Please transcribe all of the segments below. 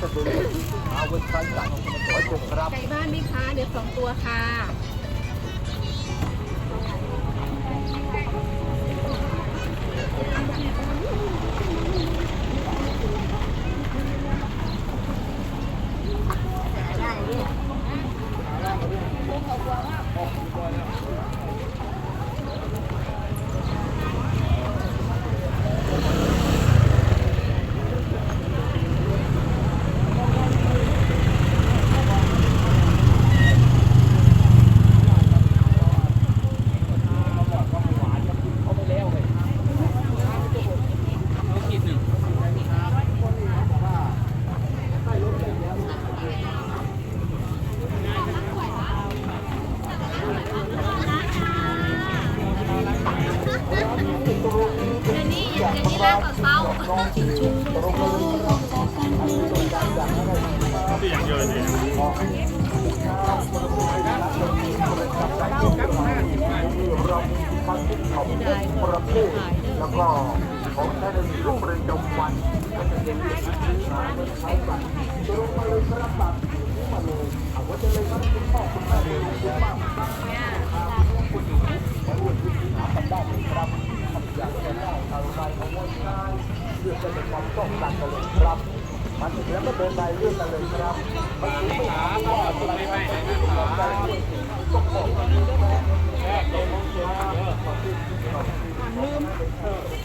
จะดูอาวุธการจัดขอจงครับไก่บ้านไหมคะ เดี๋ยวสองตัวค่ะ แล้วก็ของใช้ในรูปประจำวันก็จะเป็นเรื่องที่ใช้ใช้บัตรลงมาเลยครับบัตรมาเลยเอาไว้จะเลยครับคุณพ่อคุณแม่เลยคุณป้าคุณหญิงและคุณที่หากันได้ครับทำอย่างจะได้อะไรเอาไว้ใช้เรื่อจะเป็นความต้องการกันเลยครับมาถึงแล้วก็เดินไปเรื่องกันเลยครับมาถึงไม่หาก็อะไรไม่ไม่ต้องบอกกันเลยแรกเลยมองเจอลืม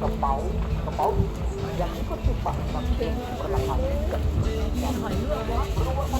กระเป๋ากระเป๋าอย่างนี้ก็สิบบาทครับเป็นราคาที่เกิดอยางไรเรื่องว่ารู้ว่าถ้าต้อง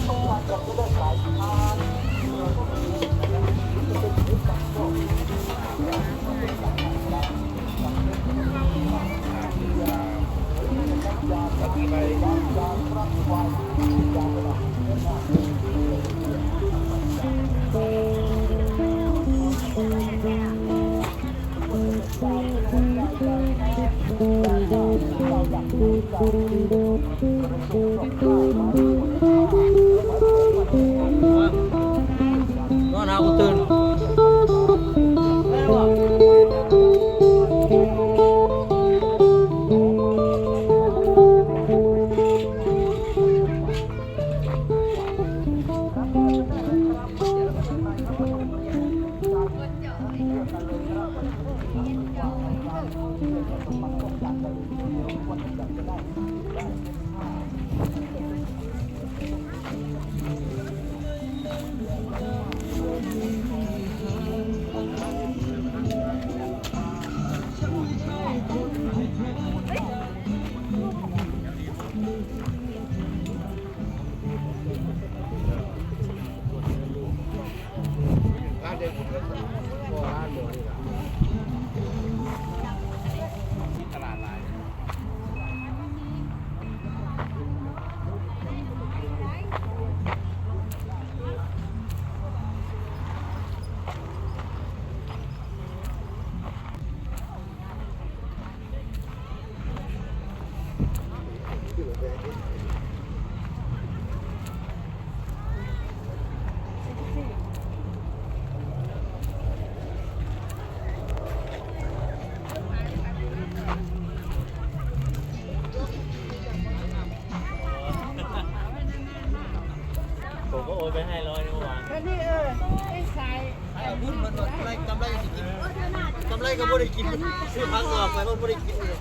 ก็ไม่ได้กินซื้อพักออกไปก็ไม่ได้กินเลย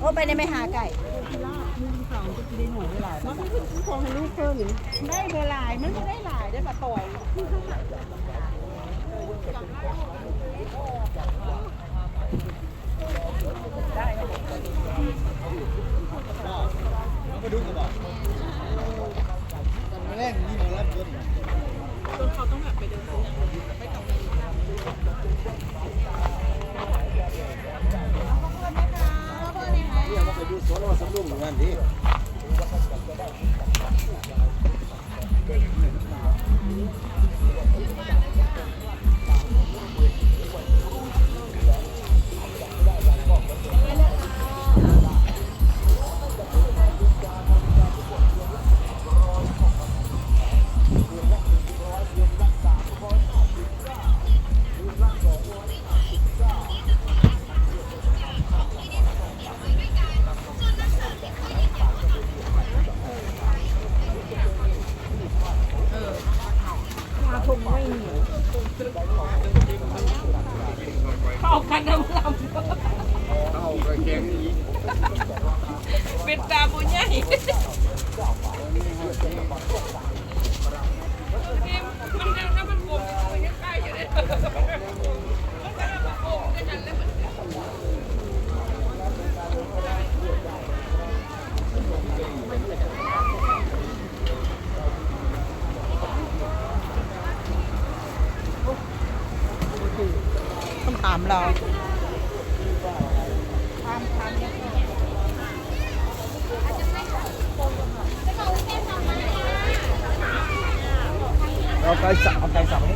โอ้ไปในไม่หาไก่ของให้ลูกเพิ่มได้เบอร์หลายมันก็ได้หลายได้ปลาต่อยมา ชักน้ำลเอากระเกงนี้ำเป็นตาบุญใหญ่มันยังถ้ามันบวมมันยังใกล้อยู่เลยมันก็มันบวมก็จะเล่นมัน เราเอาไก่สับเอาไก่สับให้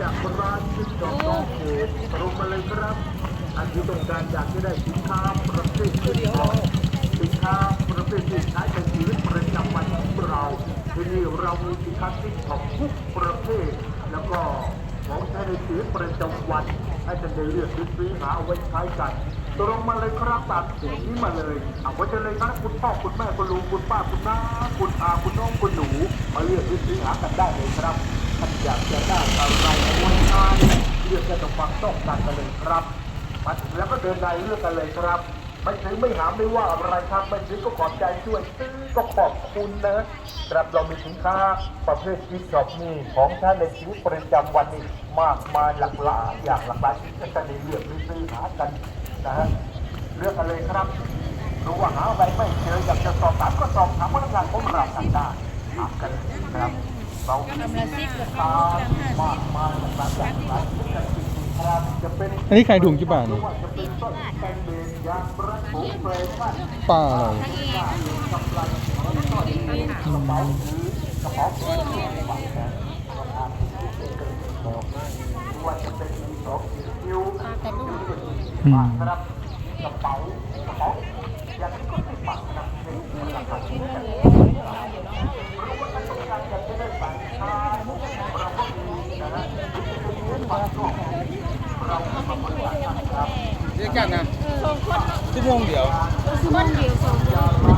จากร้านที่จอมน้องเขตตรงมาเลยครับ อันที่ต้องการอยากจะได้สินค้าประเภทที่เหมาะสินค้าประเภทที่ใช้ในชีวิตประจำวันของเราที่นี่เรามีสินค้าที่ของทุกประเภท แล้วก็ของใช้ในชีวิตประจำวันให้ท่านได้เลือกซื้อหาเอาไว้ใช้กันตรงมาเลยครับตัดสิ่งนี้มาเลยเอาไว้จะเลยนะคุณพ่อคุณแม่คุณลุงคุณป้าคุณน้าคุณอาคุณน้องคุณหนูมาเลือกซื้อหากันได้เลยครับ ท่านอยากจะได้อะไรในวันงานเลือกจะต้องฟังต้องการกันเลยครับมาถึงแล้วก็เดินในเลือกกันเลยครับไม่ซื้อไม่หามไม่ว่าอะไรครับไม่ซื้อก็ขอบใจช่วยซื้อก็ขอบคุณนะครับเรามีสินค้าประเภทกิฟต์ช็อปนี่ของใช้ในชีวิตประจำวันนี่มากมายหลากหลายอย่างหลากหลายที่จะได้เลือกซื้อหากันนะฮะเลือกกันเลยครับรู้ว่าหาอะไรไม่เจออยากจะสอบถามก็สอบถามพนักงานของเราทางได้ถามกันนะครับ อันนี้ขายถุงกี่บาทเนี่ยว่าจะเป็นต้นแตงเบาเปรอะไรกำไรของต้นเองกระเป๋าถือกระเป๋าเงินบัตรแขนราคาที่ถูกเป็นกระบอกว่าจะเป็นมีสองสีคิ้วบาทครับกระเป๋ากระเป๋าอย่างนี้ก็ไม่ปักนะเป็นราคาที่กันรู้ว่าท่านต้องการอยากจะได้สินค้าเราก็มีนะฮะ เป็นบัตรก็เราก็มาบริการครับเรียกกันนะชั่วโมงเดียวคนเดียวสองคน